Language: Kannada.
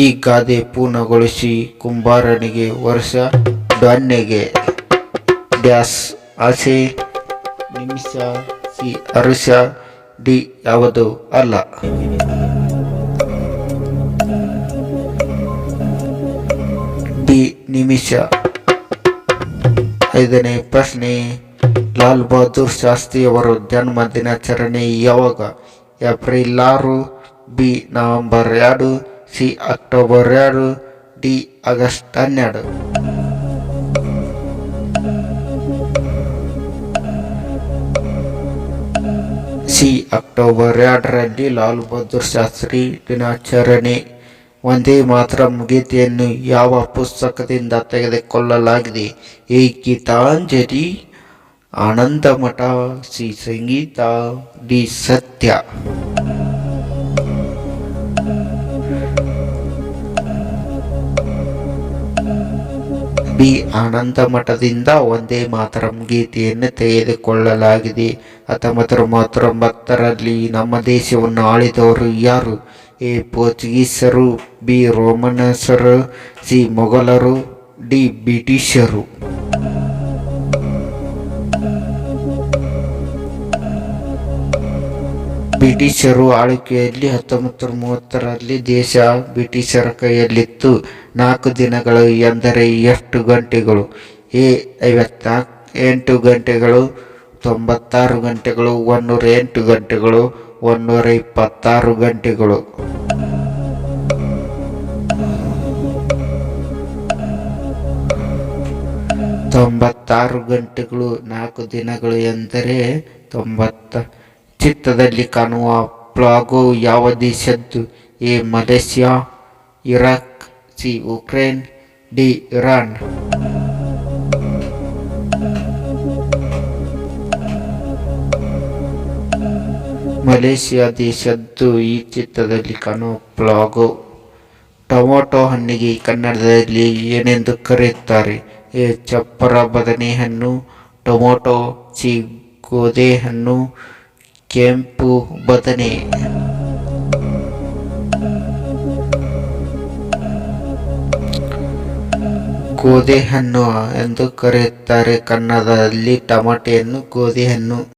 ಈ ಗಾದೆ ಪೂರ್ಣಗೊಳಿಸಿ ಕುಂಬಾರನಿಗೆ ವರ್ಷ ಧಾನ್ಯಗೆ ಡ್ಯಾಸ್ ಆಸೆ ನಿಮಿಷ ಸಿ ಅರುಷ ಡಿ ಯಾವುದು ಅಲ್ಲ. ಡಿ ನಿಮಿಷ. ಐದನೇ ಪ್ರಶ್ನೆ, ಲಾಲ್ ಬಹದ್ದೂರ್ ಶಾಸ್ತ್ರಿಯವರ ಜನ್ಮ ದಿನಾಚರಣೆ ಯಾವಾಗ? ಏಪ್ರಿಲ್ ಆರು, ಬಿ ನವೆಂಬರ್ ಎರಡು ಸಿ ಅಕ್ಟೋಬರ್ ಎರಡು, ಡಿ ಆಗಸ್ಟ್ ಹನ್ನೆರಡು. ಸಿ ಅಕ್ಟೋಬರ್ ಎರಡರಲ್ಲಿ ಲಾಲ್ ಬಹದ್ದೂರ್ ಶಾಸ್ತ್ರಿ ದಿನಾಚರಣೆ. ಒಂದೇ ಮಾತ್ರ ಮುಗಿತೆಯನ್ನು ಯಾವ ಪುಸ್ತಕದಿಂದ ತೆಗೆದುಕೊಳ್ಳಲಾಗಿದೆ? A Gitanjali, Anandamath C Sangeeta, D. Satya. B Ananda ಮಠದಿಂದ ಒಂದೇ ಮಾತರಂ ಗೀತೆಯನ್ನು ತೆಗೆದುಕೊಳ್ಳಲಾಗಿದೆ. ಹತ್ತೊಂಬತ್ತು ಮೂವತ್ತೊಂಬತ್ತರಲ್ಲಿ ನಮ್ಮ ದೇಶವನ್ನು ಆಳಿದವರು ಯಾರು? ಎ. ಪೋರ್ಚುಗೀಸರು, ಬಿ. ರೋಮನಸರು, ಸಿ. ಮೊಘಲರು, ಡಿ. ಬ್ರಿಟಿಷರು. ಬ್ರಿಟಿಷರು ಆಳ್ವಿಕೆಯಲ್ಲಿ ಹತ್ತೊಂಬತ್ತು ಮೂವತ್ತರಲ್ಲಿ ದೇಶ ಬ್ರಿಟಿಷರ ಕೈಯಲ್ಲಿತ್ತು. ನಾಲ್ಕು ದಿನಗಳು, ಎಂದರೆ ಎಷ್ಟು ಗಂಟೆಗಳು? ಎ ಐವತ್ನಾಲ್ಕು ಎಂಟು ಗಂಟೆಗಳು, ತೊಂಬತ್ತಾರು ಗಂಟೆಗಳು ಒಂದೂರ ಎಂಟು ಗಂಟೆಗಳು ಒಂದೂರ ಇಪ್ಪತ್ತಾರು ಗಂಟೆಗಳು. ತೊಂಬತ್ತಾರು ಗಂಟೆಗಳು ನಾಲ್ಕು ದಿನಗಳು ಎಂದರೆ ತೊಂಬತ್ತ ಚಿತ್ರದಲ್ಲಿ ಕಾಣುವ ಪ್ಲಾಗೋ ಯಾವ ದೇಶದ್ದು? A. Malaysia, Iraq, C. Ukraine, D. Iran. Malaysia ದೇಶದ್ದು ಈ ಚಿತ್ರದಲ್ಲಿ ಕಾಣುವ ಪ್ಲಾಗೊ ಟೊಮೊಟೊ ಹಣ್ಣಿಗೆ ಕನ್ನಡದಲ್ಲಿ ಏನೆಂದು ಕರೆಯುತ್ತಾರೆ? ಎ. ಚಪ್ಪರ ಬದನೆ ಹಣ್ಣು ಟೊಮೊಟೊ, ಸಿ. ಗೋಧೆ ಹಣ್ಣು ಕೆಂಪು ಬದನೆ. ಗೋಧಿ ಹಣ್ಣು ಎಂದು ಕರೆಯುತ್ತಾರೆ ಕನ್ನಡದಲ್ಲಿ ಟಮಾಟೆಯನ್ನು ಗೋಧಿ ಹಣ್ಣು.